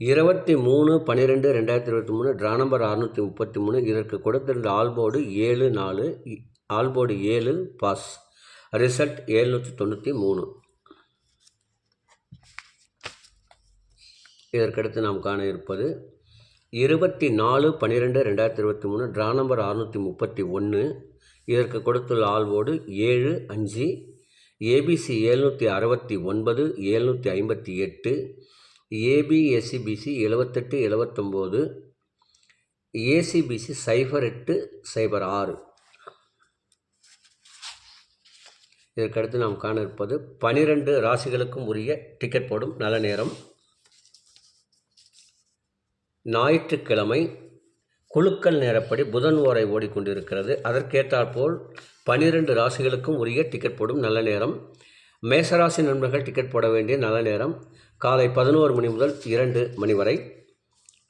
இருபத்தி மூணு பன்னிரெண்டு ரெண்டாயிரத்தி இருபத்தி மூணு ட்ரா நம்பர் அறுநூற்றி முப்பத்தி மூணு இதற்கு கொடுத்திருந்த ஆல்போர்டு ஏழு நாலு ஆல்போர்டு ஏழு பாஸ். ரிசல்ட் ஏழ்நூற்றி தொண்ணூற்றி மூணு. இதற்கடுத்து நாம் காண இருப்பது இருபத்தி நாலு பன்னிரெண்டு ரெண்டாயிரத்தி இருபத்தி மூணு ட்ரா நம்பர் அறுநூற்றி முப்பத்தி ஒன்று. இதற்கு கொடுத்துள்ள ஆல்போர்டு ஏழு அஞ்சு ஏபிசி ஏழ்நூற்றி அறுபத்தி ஒன்பது எழுநூற்றி ஐம்பத்தி எட்டு. ஏபிஎஸ்சிபிசி எழுவத்தெட்டு எழுவத்தொம்போது ஏசிபிசி சைபர் எட்டு சைபர் ஆறு. இதற்கடுத்து நாம் காண இருப்பது பனிரெண்டு ராசிகளுக்கும் உரிய டிக்கெட் போடும் நல்ல நேரம். ஞாயிற்றுக்கிழமை குழுக்கள் நேரப்படி புதன் ஓரை ஓடிக்கொண்டிருக்கிறது. அதற்கேற்றாற்போல் பனிரெண்டு ராசிகளுக்கும் உரிய டிக்கெட் போடும் நல்ல நேரம். மேசராசி நண்பர்கள் டிக்கெட் போட வேண்டிய நல்ல நேரம். காலை பதினோரு மணி முதல் இரண்டு மணி வரை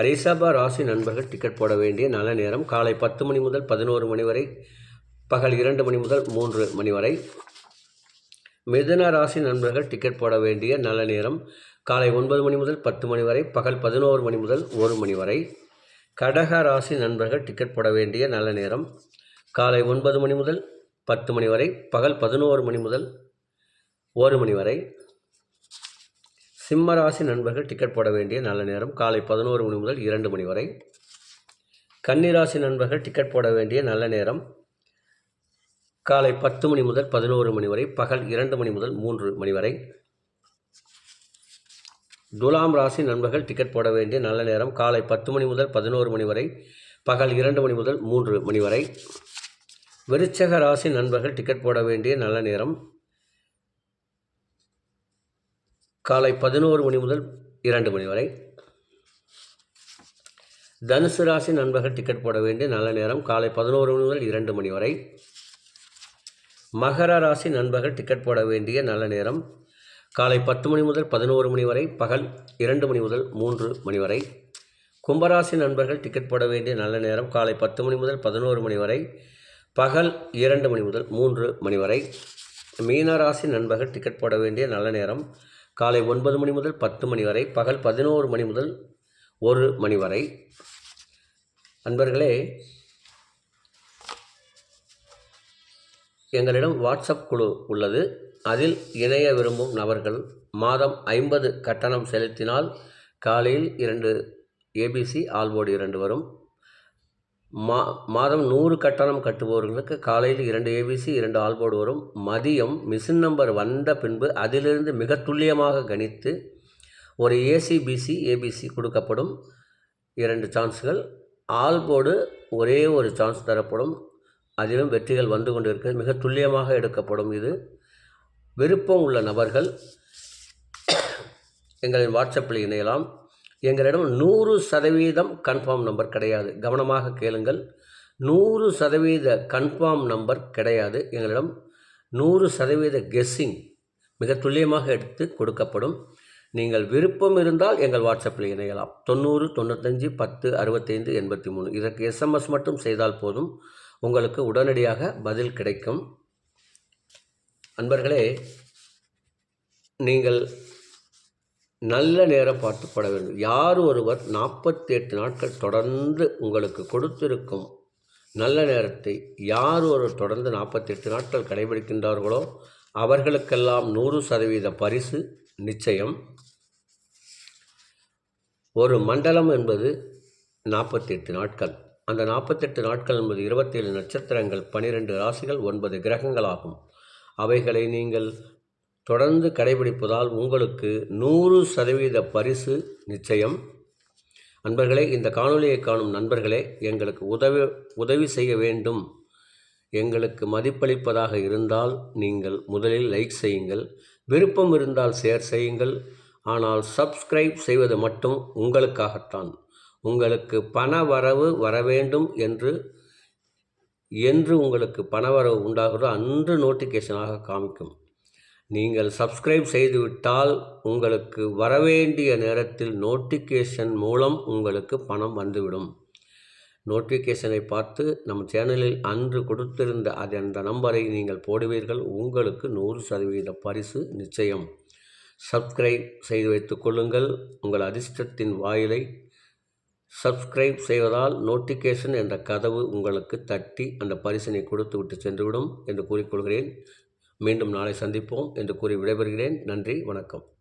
ரிஷப ராசி நண்பர்கள் டிக்கெட் போட வேண்டிய நல்ல நேரம். காலை பத்து மணி முதல் பதினோரு மணி வரை பகல் இரண்டு மணி முதல் மூன்று மணி வரை. மிதுன ராசி நண்பர்கள் டிக்கெட் போட வேண்டிய நல்ல நேரம். காலை ஒன்பது மணி முதல் பத்து மணி வரை பகல் பதினோரு மணி முதல் ஒரு மணி வரை. கடக ராசி நண்பர்கள் டிக்கெட் போட வேண்டிய நல்ல நேரம். காலை ஒன்பது மணி முதல் பத்து மணி வரை பகல் பதினோரு மணி முதல் ஒரு மணி வரை. சிம்மராசி நண்பர்கள் டிக்கெட் போட வேண்டிய நல்ல நேரம் காலை பதினோரு மணி முதல் இரண்டு மணி வரை. கன்னிராசி நண்பர்கள் டிக்கெட் போட வேண்டிய நல்ல நேரம் காலை பத்து மணி முதல் பதினோரு மணி வரை பகல் இரண்டு மணி முதல் மூன்று மணி வரை. துலாம் ராசி நண்பர்கள் டிக்கெட் போட வேண்டிய நல்ல நேரம் காலை பத்து மணி முதல் பதினோரு மணி வரை பகல் இரண்டு மணி முதல் மூன்று மணி வரை. விருச்சக ராசி நண்பர்கள் டிக்கெட் போட வேண்டிய நல்ல நேரம் காலை பதினோரு மணி முதல் இரண்டு மணி வரை. தனுசு ராசி நண்பர்கள் டிக்கெட் போட வேண்டிய நல்ல நேரம் காலை பதினோரு மணி முதல் இரண்டு மணி வரை. மகர ராசி நண்பர்கள் டிக்கெட் போட வேண்டிய நல்ல நேரம் காலை பத்து மணி முதல் பதினோரு மணி வரை பகல் இரண்டு மணி முதல் மூன்று மணி வரை. கும்பராசி நண்பர்கள் டிக்கெட் போட வேண்டிய நல்ல நேரம் காலை பத்து மணி முதல் பதினோரு மணி வரை பகல் இரண்டு மணி முதல் மூன்று மணி வரை. மீனராசி நண்பர்கள் டிக்கெட் போட வேண்டிய நல்ல நேரம் காலை ஒன்பது மணி முதல் பத்து மணி வரை பகல் பதினோரு மணி முதல் ஒரு மணி வரை. அன்பர்களே எங்களிடம் வாட்ஸ்அப் குழு உள்ளது. அதில் இணைய விரும்பும் நபர்கள் மாதம் ஐம்பது கட்டணம் செலுத்தினால் காலையில் இரண்டு ஏபிசி ஆல்போர்டு இரண்டு வரும். மா மாதம் நூறு கட்டணம் கட்டுபவர்களுக்கு காலையில் இரண்டு ஏபிசி இரண்டு ஆல்போர்டு வரும். மதியம் மிஷின் நம்பர் வந்த பின்பு அதிலிருந்து மிக துல்லியமாக கணித்து ஒரு ஏசிபிசி ஏபிசி கொடுக்கப்படும் இரண்டு சான்ஸ்கள். ஆல்போர்டு ஒரே ஒரு சான்ஸ் தரப்படும். அதிலும் வெற்றிகள் வந்து கொண்டிருக்கிறது. மிக துல்லியமாக எடுக்கப்படும் இது. விருப்பம் உள்ள நபர்கள் எங்களின் வாட்ஸ்அப்பில் இணையலாம். எங்களிடம் நூறு சதவீதம் கன்ஃபார்ம் நம்பர் கிடையாது. கவனமாக கேளுங்கள். நூறு சதவீத கன்ஃபார்ம் நம்பர் கிடையாது. எங்களிடம் நூறு சதவீத கெஸ்ஸிங் மிக துல்லியமாக எடுத்து கொடுக்கப்படும். நீங்கள் விருப்பம் இருந்தால் எங்கள் வாட்ஸ்அப்பில் இணையலாம். தொண்ணூறு தொண்ணூத்தஞ்சு பத்து அறுபத்தைந்து எண்பத்தி மூணு. இதற்கு எஸ்எம்எஸ் மட்டும் செய்தால் போதும். உங்களுக்கு உடனடியாக பதில் கிடைக்கும். அன்பர்களே நீங்கள் நல்ல நேரம் பார்த்துப்பட வேண்டும். யார் ஒருவர் நாற்பத்தி எட்டு நாட்கள் தொடர்ந்து உங்களுக்கு கொடுத்திருக்கும் நல்ல நேரத்தை யார் ஒரு தொடர்ந்து நாற்பத்தி எட்டு நாட்கள் கடைபிடிக்கின்றார்களோ அவர்களுக்கெல்லாம் நூறு சதவீத பரிசு நிச்சயம். ஒரு மண்டலம் என்பது நாற்பத்தி எட்டு நாட்கள். அந்த நாற்பத்தெட்டு நாட்கள் என்பது இருபத்தேழு நட்சத்திரங்கள் பனிரெண்டு ராசிகள் ஒன்பது கிரகங்களாகும். அவைகளை நீங்கள் தொடர்ந்து கடைபிடிப்பதால் உங்களுக்கு நூறு சதவீத பரிசு நிச்சயம். நண்பர்களே இந்த காணொலியை காணும் நண்பர்களே எங்களுக்கு உதவி உதவி செய்ய வேண்டும். எங்களுக்கு மதிப்பளிப்பதாக இருந்தால் நீங்கள் முதலில் லைக் செய்யுங்கள். விருப்பம் இருந்தால் ஷேர் செய்யுங்கள். ஆனால் சப்ஸ்கிரைப் செய்வது மட்டும் உங்களுக்காகத்தான். உங்களுக்கு பண வரவு வர வேண்டும் என்று என்று உங்களுக்கு பணவரவு உண்டாகிறதோ அன்று நோட்டிஃபிகேஷனாக காமிக்கும். நீங்கள் சப்ஸ்கிரைப் செய்துவிட்டால் உங்களுக்கு வரவேண்டிய நேரத்தில் நோட்டிஃபிகேஷன் மூலம் உங்களுக்கு பணம் வந்துவிடும். நோட்டிஃபிகேஷனை பார்த்து நம் சேனலில் அன்று கொடுத்திருந்த அது அந்த நம்பரை நீங்கள் போடுவீர்கள். உங்களுக்கு நூறு சதவீத பரிசு நிச்சயம். சப்ஸ்கிரைப் செய்து வைத்துக் கொள்ளுங்கள். உங்கள் அதிர்ஷ்டத்தின் வாயிலை சப்ஸ்கிரைப் செய்வதால் நோட்டிஃபிகேஷன் என்ற கதவு உங்களுக்கு தட்டி அந்த பரிசினை கொடுத்து விட்டு சென்றுவிடும் என்று கூறிக்கொள்கிறேன். மீண்டும் நாளை சந்திப்போம் என்று கூறி விடைபெறுகிறேன். நன்றி வணக்கம்.